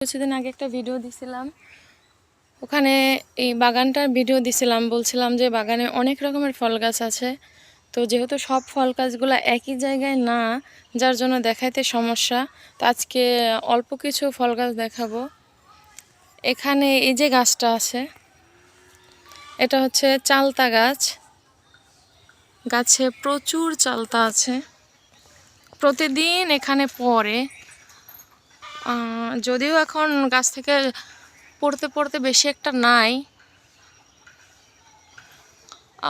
কিছুদিন আগে একটা ভিডিও দিছিলাম। ওখানে এই বাগানটার ভিডিও দিছিলাম বলছিলাম যে বাগানে অনেক রকমের ফল গাছ আছে। তো যেহেতু সব ফল গাছগুলো একই জায়গায় না যার জন্য দেখাইতে সমস্যা তো আজকে অল্প কিছু ফল গাছ দেখাবো। এখানে এই যে গাছটা আছে এটা হচ্ছে চালতা গাছ। গাছে প্রচুর চালতা আছে। প্রতিদিন এখানে আহ, যদিও এখন গাছ থেকে পড়তে পড়তে বেশি একটা নাই।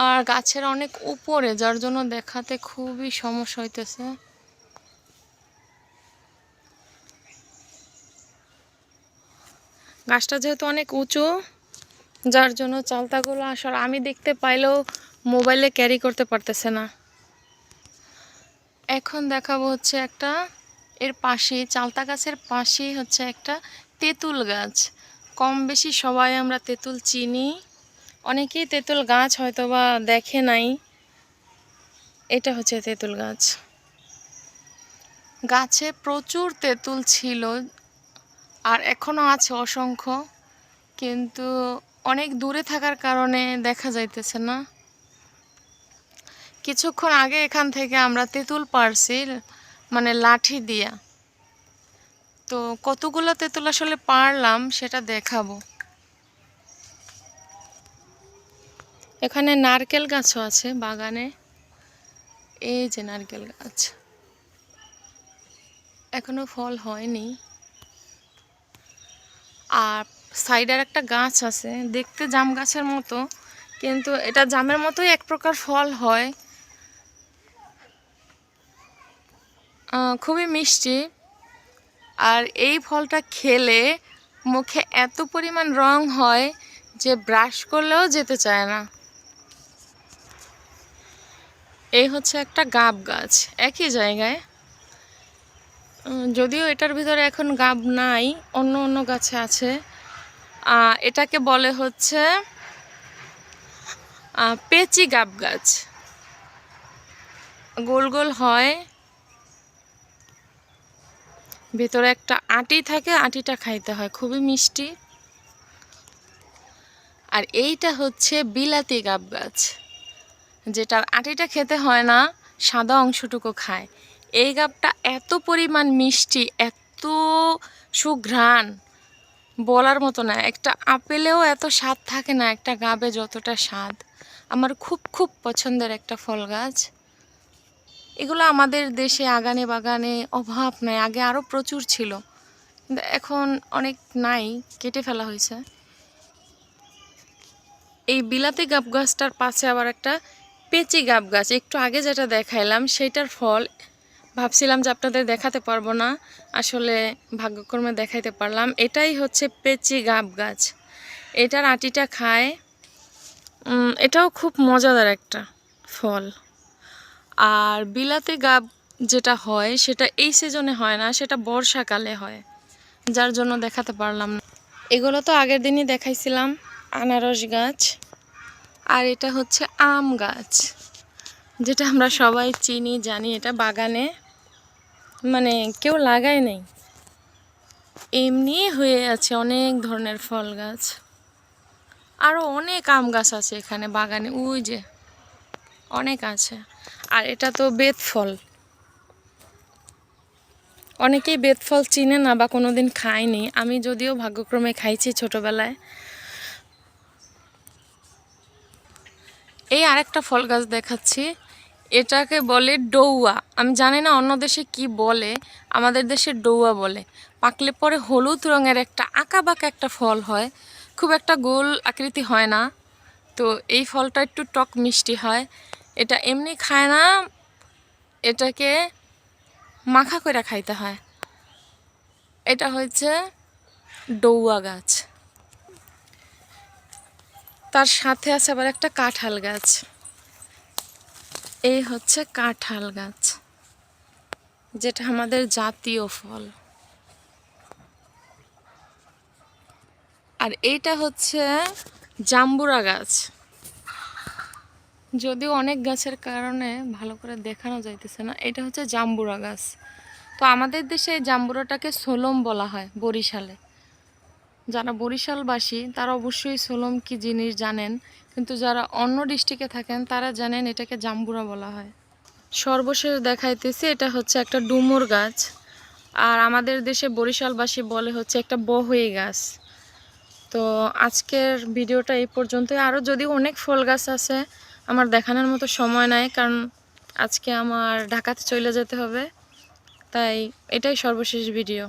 আর গাছের অনেক উপরে, যার জন্য দেখাতে খুবই সমস্যা হইতেছে। গাছটা যেহেতু অনেক উঁচু, যার জন্য চালতাগুলো আসলে আমি দেখতে পাইলেও মোবাইলে ক্যারি করতে পারতেছে না। এখন দেখাবো হচ্ছে একটা এর পাশে, চালতা গাছের পাশেই হচ্ছে একটা তেঁতুল গাছ। কম বেশি সবাই আমরা তেঁতুল চিনি। অনেকেই তেঁতুল গাছ হয়তো বা দেখে নাই। এটা হচ্ছে তেঁতুল গাছ। গাছে প্রচুর তেঁতুল ছিল আর এখনও আছে অসংখ্য, কিন্তু অনেক দূরে থাকার কারণে দেখা যাইতেছে না। কিছুক্ষণ আগে এখান থেকে আমরা তেঁতুল পারছি। মানে লাঠি দিয়া। তো কতগুলো তেঁতুল আসলে পারলাম সেটা দেখাবো। এখানে নারকেল গাছও আছে বাগানে। এই যে নারকেল গাছ। এখনও ফল হয়নি। আর সাইডের একটা গাছ আছে। দেখতে জাম গাছের মতো, কিন্তু এটা জামের মতোই এক প্রকার ফল হয়। খুবই মিষ্টি। আর এই ফলটা খেলে মুখে এত পরিমাণ রং হয় যে ব্রাশ করলেও যেতে চায় না। এই হচ্ছে একটা গাব গাছ, একই জায়গায়। যদিও এটার ভিতরে এখন গাব নাই, অন্য অন্য গাছে আছে। এটাকে বলে হচ্ছে পেচি গাব গাছ। গোল গোল হয় ভেতরে একটা আটি থাকে, আটিটা খাইতে হয়, খুবই মিষ্টি। আর এইটা হচ্ছে বিলাতি গাব গাছ, যেটার আটিটা খেতে হয় না, সাদা অংশটুকু খায়। এই গাবটা এত পরিমাণ মিষ্টি, এত সুঘ্রাণ, বলার মতো না। একটা আপেলেও এত স্বাদ থাকে না, একটা গাবে যতটা স্বাদ। আমার খুব খুব পছন্দের একটা ফল গাছ। এগুলো আমাদের দেশে আগানে বাগানে অভাব নাই, আগে আরও প্রচুর ছিল। কিন্তু এখন অনেক নাই, কেটে ফেলা হয়েছে। এই বিলাতি গাব গাছটার পাশে আবার একটা পেঁচি গাব গাছ, একটু আগে যেটা দেখাইলাম সেটার ফল ভাবছিলাম যে আপনাদের দেখাতে পারব না, আসলে ভাগ্যক্রমে দেখাইতে পারলাম। এটাই হচ্ছে পেঁচি গাব গাছ। এটার আটিটা খায় এটাও খুব মজাদার একটা ফল। আর বিলাতি গাব যেটা হয়, সেটা এই সিজনে হয় না, সেটা বর্ষাকালে হয়। যার জন্য দেখাতে পারলাম না। এগুলো তো আগের দিনই দেখাইছিলাম, আনারস গাছ। আর এটা হচ্ছে আম গাছ। যেটা আমরা সবাই চিনি, জানি, এটা বাগানে মানে কেউ লাগায় নেই। এমনি হয়ে আছে অনেক ধরনের ফল গাছ। আরও অনেক আম গাছ আছে এখানে বাগানে। ওই যে, অনেক আছে। আর এটা তো বেত ফল অনেকেই বেত ফল চিনে না বা কোনো দিন খায়নি। আমি যদিও ভাগ্যক্রমে খাইছি ছোটবেলায়। এই আরেকটা ফল গাছ দেখাচ্ছি। এটাকে বলে ডৌয়া। আমি জানি না অন্য দেশে কি বলে। আমাদের দেশে ডৌয়া বলে। পাকলে পরে হলুদ রঙের একটা আঁকা বাঁকা একটা ফল হয়। খুব একটা গোল আকৃতি হয় না। তো এই ফলটা একটু টক মিষ্টি হয়। এটা এমনি খায় না, এটাকে মাখা করে খাইতে হয়। এটা হচ্ছে ডৌয়া গাছ। তার সাথে আছে আবার একটা কাঁঠাল গাছ। এই হচ্ছে কাঁঠাল গাছ, যেটা আমাদের জাতীয় ফল। আর এইটা হচ্ছে জাম্বুরা গাছ। যদিও অনেক গাছের কারণে ভালো করে দেখানো যাইতেছে না, এটা হচ্ছে জাম্বুরা গাছ। তো আমাদের দেশে এই জাম্বুরাটাকে সোলম বলা হয় বরিশালে। যারা বরিশালবাসী, তারা অবশ্যই সোলম কি জিনিস জানেন, কিন্তু যারা অন্য ডিস্ট্রিক্টে থাকেন, তারা জানেন এটাকে জাম্বুরা বলা হয়। সর্বশেষ দেখাইতেছি, এটা হচ্ছে একটা ডুমুর গাছ। আর আমাদের দেশে বরিশালবাসী বলে হচ্ছে একটা বহই গাছ। তো আজকের ভিডিওটা এই পর্যন্তই। আরও যদি অনেক ফল গাছ আছে আমার দেখানোর মতো সময় নাই, কারণ আজকে আমার ঢাকাতে চলে যেতে হবে। তাই এটাই সর্বশেষ ভিডিও